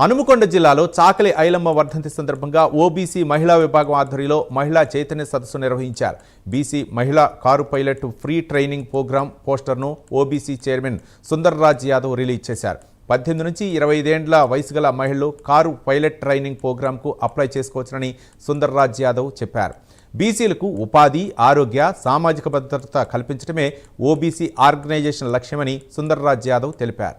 హనుమకొండ జిల్లాలో చాకలి ఐలమ్మ వర్ధంతి సందర్భంగా ఓబీసీ మహిళా విభాగం ఆధ్వర్యంలో మహిళా చైతన్య సదస్సు నిర్వహించారు. బీసీ మహిళా car pilot free training programme పోస్టర్ను OBC chairman Sundarraj Yadav release చేశారు. పద్దెనిమిది నుంచి ఇరవై ఐదేండ్ల వయసు గల మహిళలు కారు పైలట్ ట్రైనింగ్ ప్రోగ్రాంకు అప్లై చేసుకోవచ్చునని సుందర్రాజ్ యాదవ్ చెప్పారు. బీసీలకు ఉపాధి ఆరోగ్య సామాజిక భద్రత కల్పించడమే ఓబీసీ ఆర్గనైజేషన్ లక్ష్యమని సుందర్రాజ్ యాదవ్ తెలిపారు.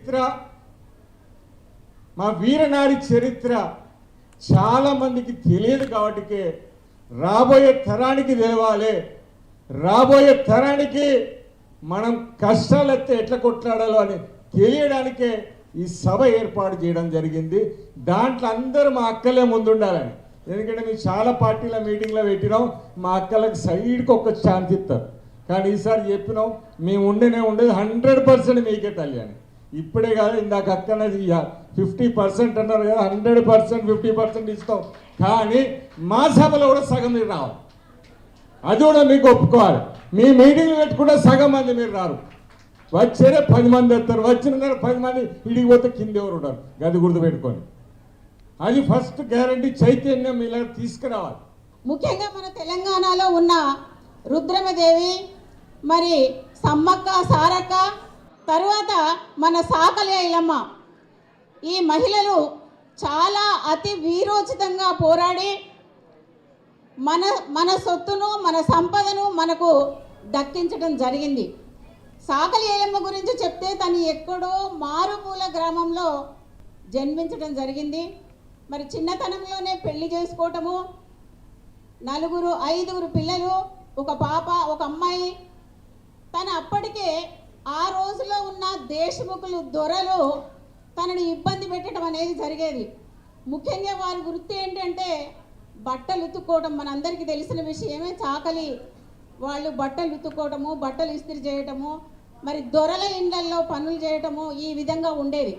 చరిత్ర మా వీరనారి చరిత్ర చాలామందికి తెలియదు కాబట్టి రాబోయే తరానికి తెలవాలి. రాబోయే తరానికి మనం కష్టాలు ఎత్తే ఎట్లా కొట్లాడాలో అని తెలియడానికే ఈ సభ ఏర్పాటు చేయడం జరిగింది. దాంట్లో అందరూ మా అక్కలే ముందుండాలని. ఎందుకంటే మేము చాలా పార్టీల మీటింగ్లో పెట్టినాం. మా అక్కలకు సైడ్కి ఒక్క ఛాన్స్ ఇస్తారు. కానీ ఈసారి చెప్పినాం మేము ఉండేనే ఉండేది హండ్రెడ్ పర్సెంట్ మీకే తల్లి అని. ఇప్పుడే కాదు ఇందాక అక్కనది ఫిఫ్టీ పర్సెంట్ అన్నారు కదా హండ్రెడ్ పర్సెంట్ ఫిఫ్టీ పర్సెంట్ ఇస్తాం. కానీ మా సభలో కూడా సగం మీరు రావాలి. అది కూడా మీకు ఒప్పుకోవాలి. మీ మీటింగ్లు పెట్టుకుంటే సగం మంది మీరు రారు. వచ్చేదే పది మంది వస్తారు వచ్చిన పది మంది ఇడికి పోతే కింద ఎవరు ఉంటారు? గది గుర్తు పెట్టుకొని. అది ఫస్ట్ గ్యారంటీ చైతన్యం ఇలా తీసుకురావాలి. ముఖ్యంగా మన తెలంగాణలో ఉన్న రుద్రమదేవి మరి సమ్మక్క సారక్క తరువాత మన సాకలి ఐలమ్మ. ఈ మహిళలు చాలా అతి వీరోచితంగా పోరాడి మన మన సొత్తును మన సంపదను మనకు దక్కించడం జరిగింది. సాకలి ఏలమ్మ గురించి చెప్తే తను ఎక్కడో మారుమూల గ్రామంలో జన్మించడం జరిగింది. మరి చిన్నతనంలోనే పెళ్ళి చేసుకోవటము నలుగురు ఐదుగురు పిల్లలు ఒక పాప ఒక అమ్మాయి. తను అప్పటికే ఆ రోజులో ఉన్న దేశముఖులు దొరలు తనని ఇబ్బంది పెట్టడం అనేది జరిగేది. ముఖ్యంగా వారి వృత్తి ఏంటంటే బట్టలు ఉతుక్కోవడం మనందరికీ తెలిసిన విషయమే. చాకలి వాళ్ళు బట్టలు ఉతుక్కోవటము బట్టలు ఇస్త్రీ చేయటము మరి దొరల ఇండ్లల్లో పనులు చేయటము ఈ విధంగా ఉండేది